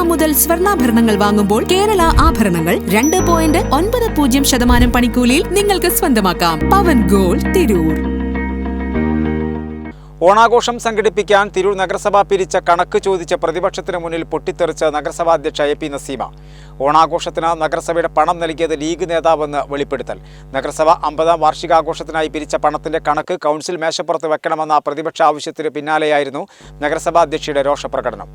Gram മുതൽ സ്വർണാഭരണങ്ങൾ വാങ്ങുമ്പോൾ കേരള ആഭരണങ്ങൾ രണ്ട് പോയിന്റ് ഒൻപത് പൂജ്യം ശതമാനം പണിക്കൂലിയിൽ നിങ്ങൾക്ക് സ്വന്തമാക്കാം. പവൻ ഗോൾ തിരൂർ. ഓണാഘോഷം സംഘടിപ്പിക്കാൻ തിരൂർ നഗരസഭ പിരിച്ച കണക്ക് ചോദിച്ച പ്രതിപക്ഷത്തിന് മുന്നിൽ പൊട്ടിത്തെറിച്ച നഗരസഭാ അധ്യക്ഷ എ പി നസീമ. ഓണാഘോഷത്തിന് നഗരസഭയുടെ പണം നൽകിയത് ലീഗ് നേതാവെന്ന് വെളിപ്പെടുത്തൽ. നഗരസഭ അമ്പതാം വാർഷികാഘോഷത്തിനായി പിരിച്ച പണത്തിന്റെ കണക്ക് കൗൺസിൽ മേശപ്പുറത്ത് വെക്കണമെന്ന പ്രതിപക്ഷ ആവശ്യത്തിന് പിന്നാലെയായിരുന്നു നഗരസഭാ അധ്യക്ഷയുടെ രോഷപ്രകടനം.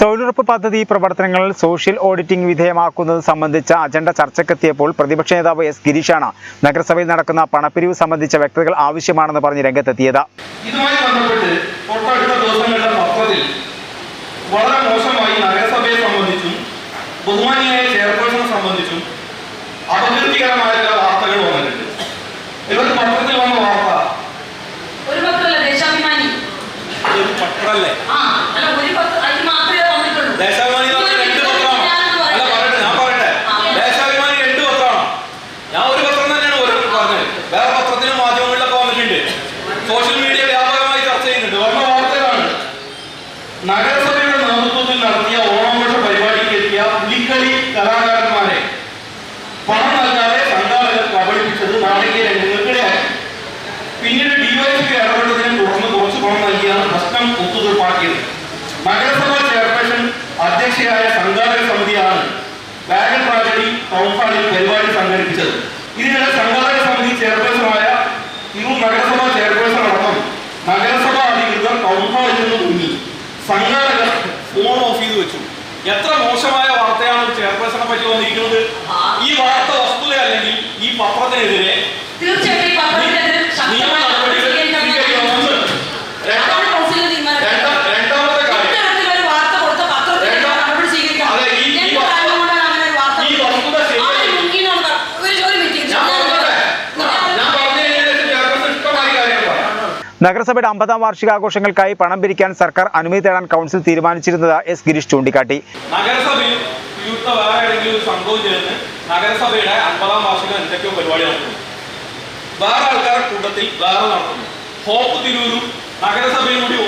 തൊഴിലുറപ്പ് പദ്ധതി പ്രവർത്തനങ്ങൾ സോഷ്യൽ ഓഡിറ്റിംഗ് വിധേയമാക്കുന്നത് സംബന്ധിച്ച അജണ്ട ചർച്ചയ്ക്കെത്തിയപ്പോൾ പ്രതിപക്ഷ നേതാവ് എസ് ഗിരീഷാണ് നഗരസഭയിൽ നടക്കുന്ന പണപ്പിരിവ് സംബന്ധിച്ച വ്യക്തതകൾ ആവശ്യമാണെന്ന് പറഞ്ഞ് രംഗത്തെത്തിയത്. ഇതുമായി ബന്ധപ്പെട്ട് വളരെ മോശമായി നഗരസഭയെ ബഹുമാനിയായ ചെയർപേഴ്സണെ സംബന്ധിച്ചും അപകീർത്തികരമായ ഒത്തുതീർപ്പാക്കിയത് നഗരസഭാ ചെയർപേഴ്സൺ അധ്യക്ഷയായ സംഘാടക സമിതിയാണ് വാഗൺ ട്രാജഡി ടൗൺഹാളിൽ പരിപാടി സംഘടിപ്പിച്ചത്. ഇതിനിടെ സംഘാടക സമിതി ചെയർപേഴ്സണായ തിരൂർ നഗരസഭാ ചെയർപേഴ്സൺ അടക്കം നഗരസഭാ അധികൃതർ ടൗൺഹാളിൽ നിന്ന് മുങ്ങി. സംഘാടകർ ഫോൺ ഓഫ് ചെയ്ത് വെച്ചു. എത്ര മോശമായ വാർത്തയാണ് ചെയർപേഴ്സണെ പറ്റി വന്നിരിക്കുന്നത്? ഈ വാർത്ത വസ്തുതയല്ലെങ്കിൽ ഈ പത്രത്തിനെതിരെ തീർച്ചയായിട്ടും നഗരസഭയുടെ അമ്പതാം വാർഷികാഘോഷങ്ങൾക്കായി പണം പിരിക്കാൻ സർക്കാർ അനുമതി തേടാൻ കൗൺസിൽ തീരുമാനിച്ചിരുന്നത് എസ് ഗിരീഷ് ചൂണ്ടിക്കാട്ടി. നഗരസഭയിൽ നഗരസഭയുടെ അൻപതാം വാർഷികം പരിപാടി കൂട്ടത്തിൽ ഹോപ്പ്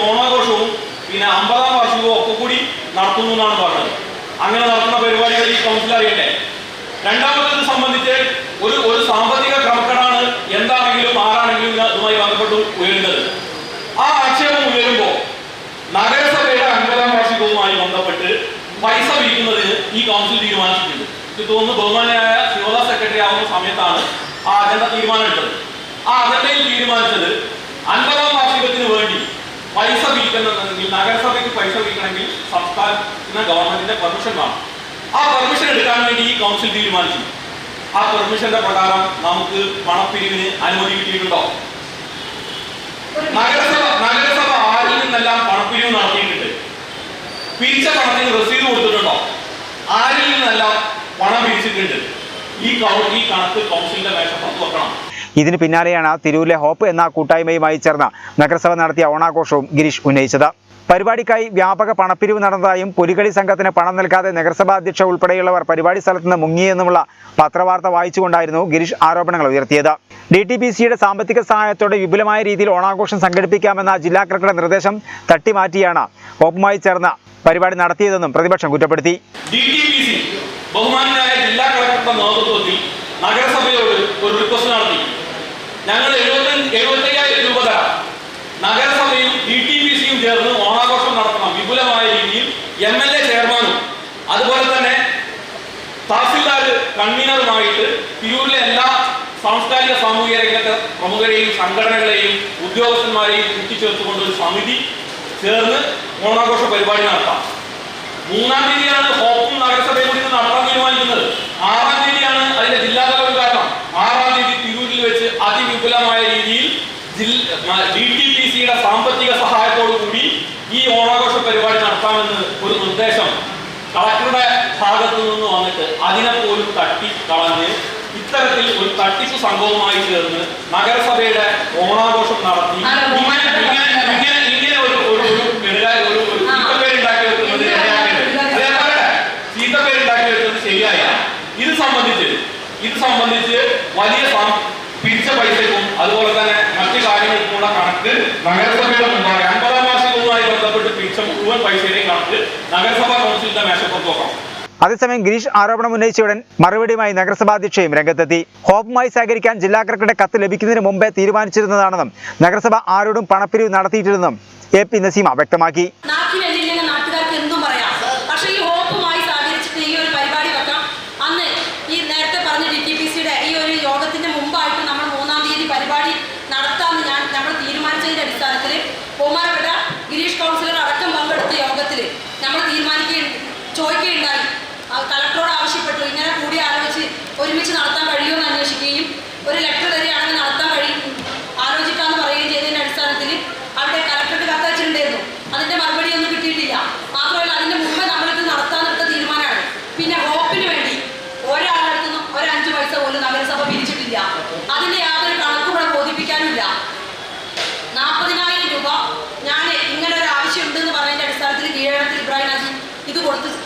ഓണാഘോഷവും പിന്നെ അമ്പതാം വാർഷികവും ഒക്കെ കൂടി നടത്തുന്നു എന്നാണ് പറഞ്ഞത്. അങ്ങനെ നടത്തുന്ന പരിപാടികൾ ഈ കൗൺസിൽ അറിയട്ടെ. രണ്ടാമത്തേത് സംബന്ധിച്ച് ഒരു ഒരു സാമ്പത്തിക ക്രമക്കേടാണ് എന്താണെങ്കിലും ആരാണെങ്കിലും ഇത് ഇതുമായി ബന്ധപ്പെട്ട് ഉയരുന്നത് ആ ആക്ഷേപം ഉയരുമ്പോൾ നഗരസഭയുടെ അൻപതാം വാർഷികവുമായി ബന്ധപ്പെട്ട് പൈസ പിരിക്കുന്നതിന് ഈ കൗൺസിൽ തീരുമാനിച്ചിട്ടുണ്ട്. ഇത് തോന്നുന്നു ബഹുമാനായ ശിവദ സെക്രട്ടറി ആവുന്ന സമയത്താണ് ആ അജണ്ട തീരുമാനമെടുത്തത്. ആ അജണ്ടയിൽ തീരുമാനിച്ചത് അൻപതാം വാർഷികത്തിന് വേണ്ടി പൈസ വിൽക്കണമെന്നുണ്ടെങ്കിൽ നഗരസഭയ്ക്ക് പൈസ വിൽക്കണമെങ്കിൽ സംസ്ഥാന ഗവൺമെന്റിന്റെ പെർമിഷൻ വേണം. ആ പെർമിഷൻ എടുക്കാൻ വേണ്ടി ഈ കൗൺസിൽ തീരുമാനിച്ചു. ആ പെർമിഷന്റെ പ്രകാരം നമുക്ക് പണപ്പിരിവിന് അനുമതി കിട്ടിയിട്ടുണ്ടോ? നഗരസഭ നഗരസഭ ആരിൽ നിന്നെല്ലാം പണപ്പിരിവ് നടത്തിയിട്ടുണ്ട്? പിരിച്ച പണത്തിന് റസീത് കൊടുത്തിട്ടുണ്ടോ? ഈ ഈ കണക്ക് കൗൺസിലിന്റെ വെക്കണം. ഇതിന് പിന്നാലെയാണ് തിരൂരിലെ ഹോപ്പ് എന്ന കൂട്ടായ്മയുമായി ചേർന്ന നഗരസഭ നടത്തിയ ഓണാഘോഷവും ഗിരീഷ് ഉന്നയിച്ചത്. പരിപാടിക്കായി വ്യാപക പണപ്പിരിവ് നടന്നതായും പുലികളി സംഘത്തിന് പണം നൽകാതെ നഗരസഭാ അധ്യക്ഷ ഉൾപ്പെടെയുള്ളവർ പരിപാടി സ്ഥലത്ത് നിന്ന് മുങ്ങിയെന്നുമുള്ള പത്രവാർത്ത വായിച്ചുകൊണ്ടായിരുന്നു ഗിരീഷ് ആരോപണങ്ങൾ ഉയർത്തിയത്. ഡി ടി പി സിയുടെ സാമ്പത്തിക സഹായത്തോടെ വിപുലമായ രീതിയിൽ ഓണാഘോഷം സംഘടിപ്പിക്കാമെന്ന ജില്ലാ കളക്ടറുടെ നിർദ്ദേശം തട്ടിമാറ്റിയാണ് ഹോപ്പുമായി ചേർന്ന പരിപാടി നടത്തിയതെന്നും പ്രതിപക്ഷം കുറ്റപ്പെടുത്തി. ബഹുമാനായ ജില്ലാ കളക്ടറുടെ നേതൃത്വത്തിൽ നഗരസഭയോട് ഒരു റിക്വസ്റ്റ് നടത്തി. ഞങ്ങൾ എഴുപത്തി എഴുപത്തയ്യായിരം രൂപ തരാം. നഗരസഭയും ഡി ടി പി സിയും ചേർന്ന് ഓണാഘോഷം നടത്തണം. വിപുലമായ രീതിയിൽ എം എൽ എ ചെയർമാനും അതുപോലെ തന്നെ തഹസിൽദാർ കൺവീനറുമായിട്ട് തിരൂരിലെ എല്ലാ സാംസ്കാരിക സാമൂഹിക രംഗത്തെ പ്രമുഖരെയും സംഘടനകളെയും ഉദ്യോഗസ്ഥന്മാരെയും കൂട്ടിച്ചേർത്തുകൊണ്ട് ഒരു സമിതി ചേർന്ന് ഓണാഘോഷ പരിപാടി നടത്താം. മൂന്നാം തീയതിയാണ് ഹോപ്പും നഗരസഭയും കൂടി ആറാം തീയതിയാണ് അതിന്റെ ജില്ലാതല ഉദ്ഘാടനം ആറാം തീയതി തിരൂരിൽ വെച്ച് അതിവിപുലമായ രീതിയിൽ ഡി ടി പി സിയുടെ സാമ്പത്തിക സഹായത്തോടു കൂടി ഈ ഓണാഘോഷ പരിപാടി നടത്താമെന്ന് ഒരു നിർദ്ദേശം കളക്ടറുടെ ഭാഗത്തു നിന്ന് വന്നിട്ട് അതിനെ പോലും തട്ടി കളഞ്ഞ് ഇത്തരത്തിൽ ഒരു തട്ടിപ്പ് സംഭവമായി ചേർന്ന് നഗരസഭയുടെ ഓണാഘോഷം നടത്തി. ഇങ്ങനെ ഇങ്ങനെ ഒരു ഒരു ഇത് സംബന്ധിച്ച് ഇത് സംബന്ധിച്ച് വലിയ പിരിച്ച പൈസക്കും അതുപോലെ തന്നെ മറ്റു കാര്യങ്ങൾക്കുള്ള കണക്ക് നഗരസഭയുടെ മുമ്പാകെ അൻപതാം മാസങ്ങളുമായി ബന്ധപ്പെട്ട് പിരിച്ച മുഴുവൻ പൈസയുടെയും കണക്ക് നഗരസഭാ കൗൺസിലിന്റെ മേശപ്പുറത്ത് അതേസമയം ഗിരീഷ് ആരോപണം ഉന്നയിച്ച ഉടൻ മറുപടിയുമായി നഗരസഭാധ്യക്ഷയും രംഗത്തെത്തി. ഹോബുമായി സഹകരിക്കാൻ ജില്ലാ കളക്ടറുടെ കത്ത് ലഭിക്കുന്നതിന് മുമ്പേ തീരുമാനിച്ചിരുന്നതാണെന്നും നഗരസഭ ആരോടും പണപ്പിരിവ് നടത്തിയിട്ടില്ലെന്നും എ പി നസീമ വ്യക്തമാക്കി.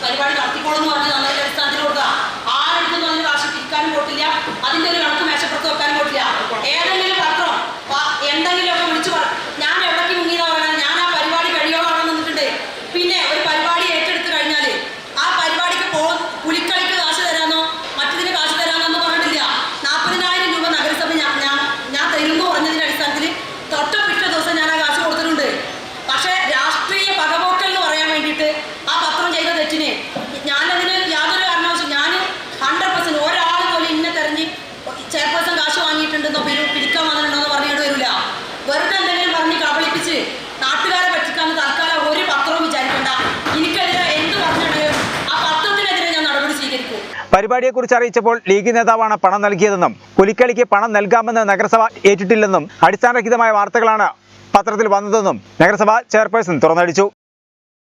പരിപാടി നടത്തിക്കോളെന്ന് പറഞ്ഞ് നമ്മളെ അടിസ്ഥാനത്തിൽ കൊടുക്കുക. ആരെടുത്തും നല്ല കാശ് തിരിക്കാനും പോട്ടില്ല അതിന്റെ ഒരു പരിപാടിയെക്കുറിച്ച് അറിയിച്ചപ്പോൾ ലീഗ് നേതാവാണ് പണം നൽകിയതെന്നും പുലിക്കളിക്ക് പണം നൽകാമെന്ന് നഗരസഭ ഏറ്റിട്ടില്ലെന്നും അടിസ്ഥാനരഹിതമായ വാർത്തകളാണ് പത്രത്തിൽ വന്നതെന്നും നഗരസഭ ചെയർപേഴ്സൺ തുറന്നടിച്ചു.